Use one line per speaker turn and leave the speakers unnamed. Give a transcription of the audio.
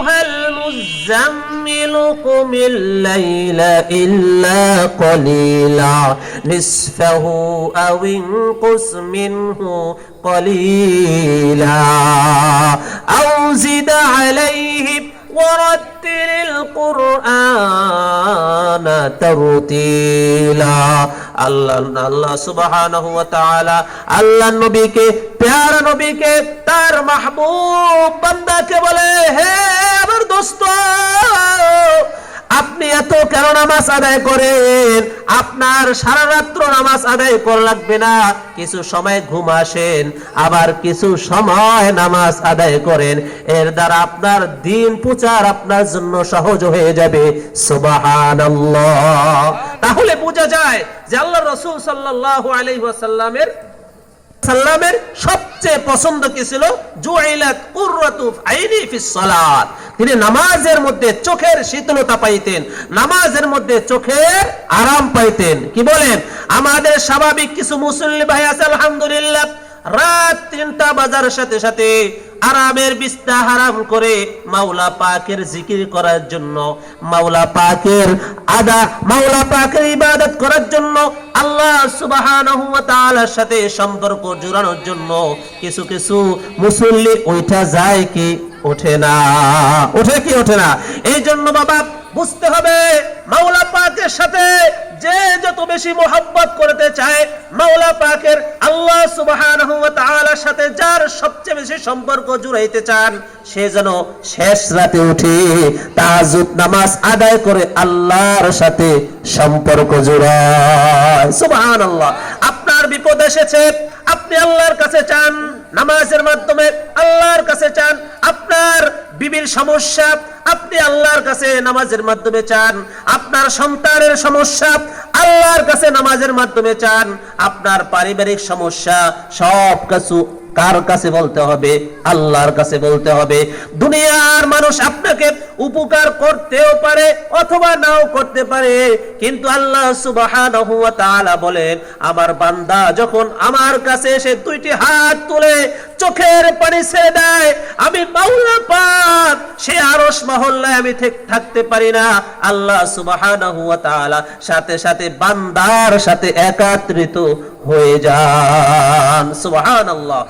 أيها المزمل قم الليل إلا قليلا نصفه أو انقص منه قليلا أو زد عليه ورتل القرآن ترتيلا আল্লাহ আল্লাহ সুবহানাহু ওয়া তাআলা আল্লাহ নবীকে প্যারা নবীকে তার মাহবুব বান্দাকে বলে হে নামাজ আদায় করেন। আপনার সারা রাত্র নামাজ আদায় করা লাগবে না। কিছু সময় ঘুম আসেন, আবার কিছু সময় নামাজ আদায় করেন। এর দ্বারা আপনার দিন প্রচার আপনার জন্য সহজ হয়ে যাবে। সুবহানাল্লাহ। তাহলে বোঝা যায় যে আল্লাহ রসুল সাল্লাল্লাহু আলাইহি ওয়াসাল্লামের সাল্লামের সবচেয়ে পছন্দ কি ছিল? তিনি নামাজের মধ্যে চোখের শীতলতা পাইতেন, নামাজের মধ্যে চোখের আরাম পাইতেন। কি বলেন? আমাদের স্বাভাবিক কিছু মুসল্লি ভাই আছে, আলহামদুলিল্লাহ, রাত তিনটা বাজার সাথে সাথে আরামের বিস্তা হারাম করে মাওলা পাকের জিকির করার জন্য, মাওলা পাকের আদা, মাওলা পাকের ইবাদত করার সাথে সম্পর্ক জোড়ানোর জন্য কিছু কিছু মুসল্লি ওইটা যায় কি ওঠে না। ওঠে কি ওঠে না? এই জন্য বাবা, বুঝতে হবে মাওলা পাকের সাথে যে যত বেশি করতে চায়, মাওলা পাকের আল্লাহ সাথে যার সবচেয়ে বেশি সম্পর্ক জুড়াইতে চান, সে যেন শেষ রাতে উঠে তাহাজ্জুদ নামাজ আদায় করে আল্লাহর সাথে সম্পর্ক জোড়ায়। আপনার বিপদ এসেছে, আপনি আল্লাহর কাছে চান, নামাজের মাধ্যমে আল্লাহর কাছে চান, আপনার বিবির সমস্যা, আপনি আল্লাহর কাছে নামাজের মাধ্যমে চান, আপনার সন্তানের সমস্যা, আল্লাহর কাছে নামাজের মাধ্যমে চান, আপনার পারিবারিক সমস্যা, সব কিছু কার কাছে বলতে হবে? আল্লাহর কাছে বলতে হবে। দুনিয়ার মানুষ আপনাকে উপকার করতেও পারে অথবা নাও করতে পারে। কিন্তু আল্লাহ তাআলা বলেন, আমার বান্দা যখন আমার কাছে এসে দুইটি হাত তুলে চোখের পানি ছেড়ে দেয়, আমি মাওলা পাক, সে আরশ মহল্লায় আমি ঠিক থাকতে পারি না। আল্লাহ তাআলা সাথে সাথে বান্দার সাথে একাত্রিত হয়ে যান। সুবহানাল্লাহ।